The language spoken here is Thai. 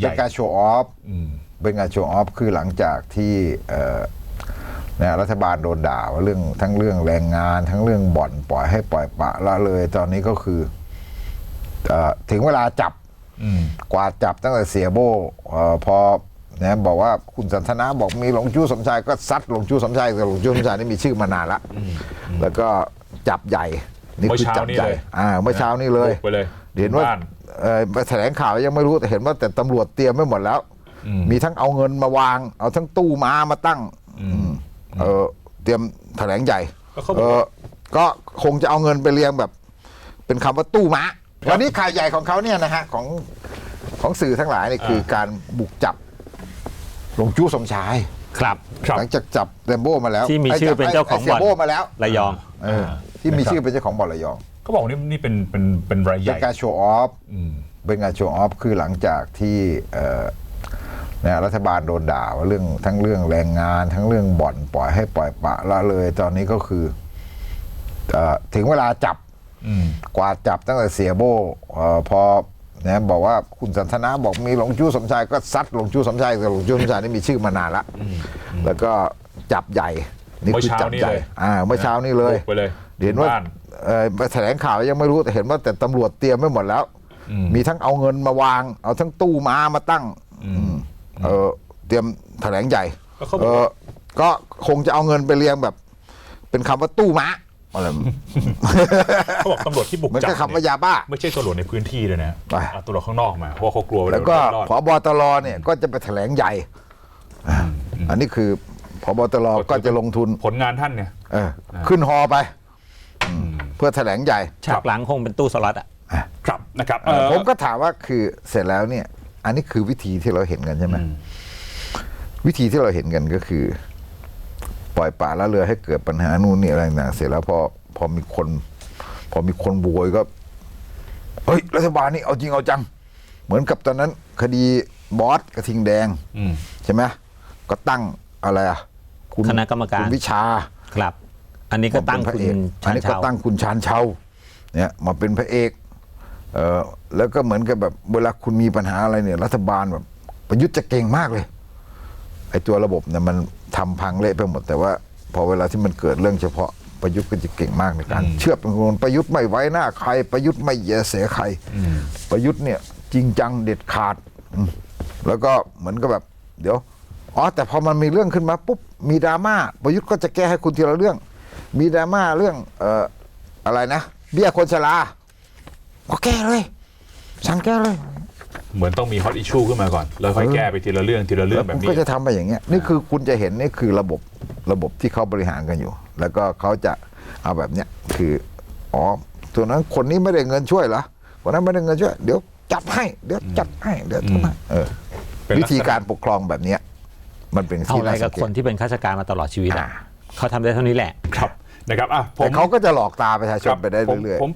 ใหญ่เป็นการโชว์ออฟอืมเป็นการโชว์ออฟคือหลังจากที่เอ่อเนี่ยรัฐบาลโดนด่าว่าเรื่องทั้งเรื่องแรงงานทั้งเรื่องบ่อนปล่อยให้ปล่อยปละละเลย ตอนนี้ก็คือเออถึงเวลาจับอืมกวาดจับตั้งแต่เสียโบเออพอเนี่ยบอกว่าคุณสันทนาบอกมีหลวงจู้สมชายก็ซัดหลวงจู้สมชายแต่หลวงจู้สมชายนี่มีชื่อมานานละแล้วก็จับใหญ่นี่คือจับใหญ่อ่าเมื่อเช้านี้เลยบุกไปเลยเห็นว่าบ้าน เอ่อแถลงข่าวยังไม่รู้แต่เห็นว่าแต่ตำรวจเตรียมไว้หมดแล้ว อืมมีทั้งเอาเงินมาวาง เอาทั้งตู้ม้ามาตั้งอืมอืมเออเตรียมแถลงใหญ่แล้วเขาบเออกอว่าก็คงจะเอาเงินไปเรียงแบบ เป็นคำว่าตู้ม้าวันนี้ข่าวใหญ่ของเขาเนี่ยนะฮะของของสื่อทั้งหลายเนี่ยคือการบุกจับหลวงจู้สมชาย ครับครับ หลังจากจับแรมโบ้มาแล้วที่มีชื่อเป็นเจ้าของไเสียบ่อน โบ้มาแล้วระยอง เออที่มีชื่อเป็นเจ้าของบ่อนระยอง เขาบอกนี่นี่เป็นเป็นเป็นรายใหเป็ญ่ นการโชว์ออฟอืมเป็นการโชว์ออฟคือหลังจากที่เอ่อเนี่ยรัฐบาลโดนด่าว่าเรื่องทั้งเรื่องแรงงาน ทั้งเรื่องบ่อนปล่อยให้ปล่อยปละละเลย ตอนนี้ก็คือเออถึงเวลาจับอืมกวาดจับตั้งแต่เสียโบเออพอเนี่ยบอกว่าคุณสันทนาบอกมีหลวงจู้สมชายก็ซัดหลวงจู้สมชายแต่หลวงจู้สมชายนี่มีชื่อมานานละแล้วก็จับใหญ่นี่คือจับใหญ่อ่าเมื่อเช้านี้เลย บุกไปเลยเห็นว่าบ้านเอ่อ แถลงข่าวยังไม่รู้แต่เห็นว่าแต่ตำรวจเตรียมไว้หมดแล้วอืมมีทั้งเอาเงินมาวาง เอาทั้งตู้ม้ามาตั้งอืมเออเตรียมแถลงใหญ่แล้วเขาบเออกอว่าก็คงจะเอาเงินไปเรียงแบบ เป็นคำว่าตู้ม้าอะไรเขาบอกตำรวจที่บุกมันจับก็คำว่าเนี่ยยาบ้า ไม่ใช่ตำรวจในพื้นที่เลยนะไปเอาตำรวจข้างนอกมาเพราะว่าเขากลัวแล้วก็รอดพบตรเนี่ยก็จะไปแถลงใหญ่อ่าอันนี้คือพบตรก็จะลงทุนผลงานท่านเนี่ยเออขึ้นฮอไปเพื่อแถลงใหญ่ฉากหลังคงเป็นตู้สล็อตอะครับนะครับเอ่อเอ่อผมก็ถามว่าคือเสร็จแล้วเนี่ย อันนี้คือวิธีที่เราเห็นกันใช่ไหมอืมวิธีที่เราเห็นกันก็คือ ปล่อยป่าละเลยให้เกิดปัญหานู่นนี่อะไรต่างๆเสร็จแล้วพอพอมีคน พอมีคนโวยก็เฮ้ยรัฐบาลนี่เอาจริงเอาจัง เหมือนกับตอนนั้น คดีบอสกระทิงแดงอืมใช่ไหมก็ตั้งอะไรอะคุณคณะกรรมการคุณวิชาครับ อันนี้ก็ตั้งมาเป็นพระคุณเอกอัชานญนี้ก็ชาวตั้งคุณชานเชาเนี่ยมาเป็นพระเอกเออแล้วก็เหมือนกับแบบเวลาคุณมีปัญหาอะไรเนี่ย รัฐบาลแบบประยุทธ์จะเก่งมากเลยไอ้ตัวระบบเนี่ยมันทำพังเละไปหมด แต่ว่าพอเวลาที่มันเกิดเรื่องเฉพาะประยุทธ์ก็จะเก่งมากในการอืมเชื่อเป็นคนประยุทธ์ไม่ไว้หน้าใคร ประยุทธ์ไม่แยเสียใครอืมประยุทธ์เนี่ย จริงจังเด็ดขาดอืมแล้วก็เหมือนกับแบบ เดี๋ยวอ๋อแต่พอมันมีเรื่องขึ้นมาปุ๊บมีดราม่าประยุทธ์ก็จะแก้ให้คุณทีละเรื่อง มีดราม่าเรื่องเอ่ออะไรนะเบี้ยคนชราก็แก้เลย สั่งแก้เลยเหมือนต้องมีฮอตอิชชูขึ้นมาก่อน แล้วค่อยแก้ไปทีละเรื่องทีละเรื่อแล้งวแบบผมนี้ ก็จะทำไปอย่างเงี้ยนี่คือคุณจะเห็นนี่คือระบบระบบที่เขาบริหารกันอยู่ แล้วก็เขาจะเอาแบบเนี้ยคืออ๋อตัวนั้นคนนี้ไม่ได้เงินช่วยเหรอคนนั้นไม่ได้เงินช่วย เดี๋ยวจัดให้เดี๋ยวจัดให้เดี๋ยวทำให้เออเป็นวิลักษณะธีการปกครองแบบเนี้ยมันเป็นเอาที่อะไรน่าสักับงเกคนตที่เป็นข้าราชการมาตลอดชีวิตอะอ่า เขาทำได้เท่านี้แหละ ครับนะครับอะผมแต่เขาก็จะหลอกตาประชาชคนรับไปได้ผมเรื่อยผม